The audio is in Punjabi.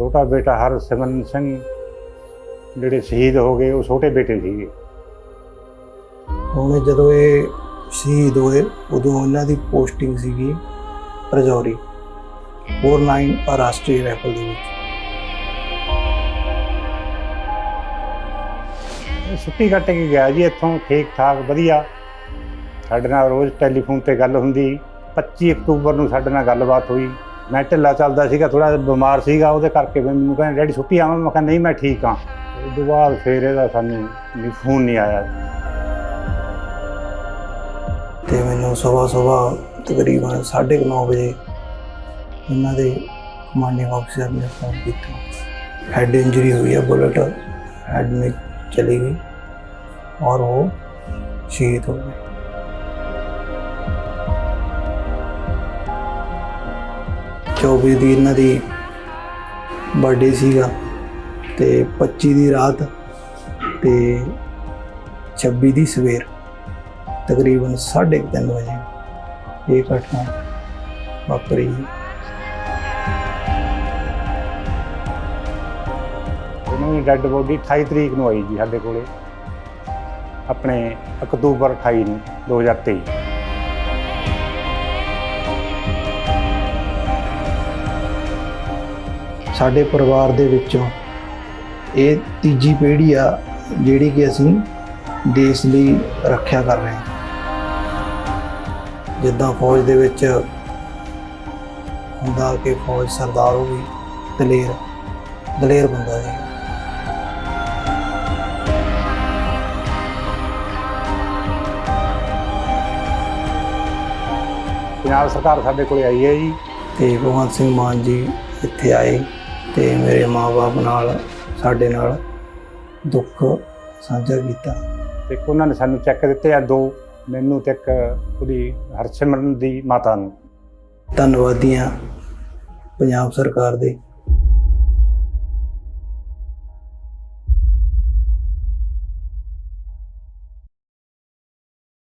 ਛੋਟਾ ਬੇਟਾ ਹਰਸਿਮਰਨ ਸਿੰਘ ਜਿਹੜੇ ਸ਼ਹੀਦ ਹੋ ਗਏ ਉਹ ਛੋਟੇ ਬੇਟੇ ਸੀਗੇ। ਹੁਣ ਜਦੋਂ ਇਹ ਸ਼ਹੀਦ ਹੋਏ ਉਦੋਂ ਇਹਨਾਂ ਦੀ ਪੋਸਟਿੰਗ ਸੀਗੀ ਰਜੌਰੀ 49 ਰਾਸ਼ਟਰੀ ਰਾਈਫਲ ਦੇ ਵਿੱਚ। ਛੁੱਟੀ ਕੱਟ ਕੇ ਗਿਆ ਜੀ ਇੱਥੋਂ ਠੀਕ ਠਾਕ ਵਧੀਆ। ਸਾਡੇ ਨਾਲ ਰੋਜ਼ ਟੈਲੀਫੋਨ ਤੇ ਗੱਲ ਹੁੰਦੀ। 25 ਅਕਤੂਬਰ ਨੂੰ ਸਾਡੇ ਨਾਲ ਗੱਲਬਾਤ ਹੋਈ। ਮੈਂ ਢਿੱਲਾ ਚੱਲਦਾ ਸੀਗਾ ਥੋੜਾ ਬਿਮਾਰ ਸੀਗਾ ਉਹਦੇ ਕਰਕੇ ਫਿਰ ਮੈਨੂੰ ਕਹਿੰਦੇ ਡੈਡੀ ਛੁੱਟੀ ਆਵਾਂ ਮੈਂ ਕਿਹਾ ਨਹੀਂ ਮੈਂ ਠੀਕ ਹਾਂ ਉਸ ਤੋਂ ਬਾਅਦ ਫਿਰ ਇਹਦਾ ਸਾਨੂੰ ਨਹੀਂ ਫੋਨ ਨਹੀਂ ਆਇਆ ਤੇ ਮੈਨੂੰ ਸਵੇਰ ਸਵੇਰ ਤਕਰੀਬਨ 9:30 ਵਜੇ ਇਹਨਾਂ ਦੇ ਕਮਾਂਡਿੰਗ ਅਫਸਰ ਨੇ ਫੋਨ ਕੀਤਾ ਹੈਡ ਇੰਜਰੀ हुई है बुलेट हेड में चली गई और वो शहीद हो गए 24 ਦੀ ਇਹਨਾਂ ਦੀ ਬਰਥਡੇ ਸੀਗਾ ਤੇ 25 ਦੀ ਰਾਤ ਤੇ 26 ਦੀ ਸਵੇਰ ਤਕਰੀਬਨ 3:30 ਵਜੇ ਇਹ ਘਟਨਾ ਵਾਪਰੀ। ਉਹਨਾਂ ਦੀ ਡੈੱਡ ਬੋਡੀ 28 ਤਰੀਕ ਨੂੰ ਆਈ ਜੀ ਸਾਡੇ ਕੋਲੇ। ਆਪਣੇ ਅਕਤੂਬਰ 28 ਨੂੰ 2023 ਸਾਡੇ ਪਰਿਵਾਰ ਦੇ ਵਿੱਚੋਂ ਇਹ ਤੀਜੀ ਪੀੜ੍ਹੀ ਆ ਜਿਹੜੀ ਕਿ ਅਸੀਂ ਦੇਸ਼ ਲਈ ਰੱਖਿਆ ਕਰ ਰਹੇ ਹਾਂ। ਜਿੱਦਾਂ ਫੌਜ ਦੇ ਵਿੱਚ ਹੁੰਦਾ ਕਿ ਫੌਜ ਸਰਦਾਰ ਹੋ ਗਈ ਦਲੇਰ ਦਲੇਰ ਬੰਦਾ ਸੀ। ਪੰਜਾਬ ਸਰਕਾਰ ਸਾਡੇ ਕੋਲੇ ਆਈ ਹੈ ਜੀ। ਤੇ ਭਗਵੰਤ ਸਿੰਘ ਮਾਨ ਜੀ ਇੱਥੇ ਆਏ। ਤੇ ਮੇਰੇ ਮਾਪੇ ਨਾਲ ਸਾਡੇ ਨਾਲ ਦੁੱਖ ਸਾਂਝਾ ਕੀਤਾ। ਤੇ ਉਹਨਾਂ ਨੇ ਸਾਨੂੰ ਚੈੱਕ ਦਿੱਤੇ ਆ ਦੋ ਮੈਨੂੰ ਤੇ ਇੱਕ ਉਹਦੀ ਹਰਸਿਮਰਨ ਦੀ ਮਾਤਾ ਨੂੰ। ਧੰਨਵਾਦੀ ਹਾਂ ਪੰਜਾਬ ਸਰਕਾਰ ਦੇ।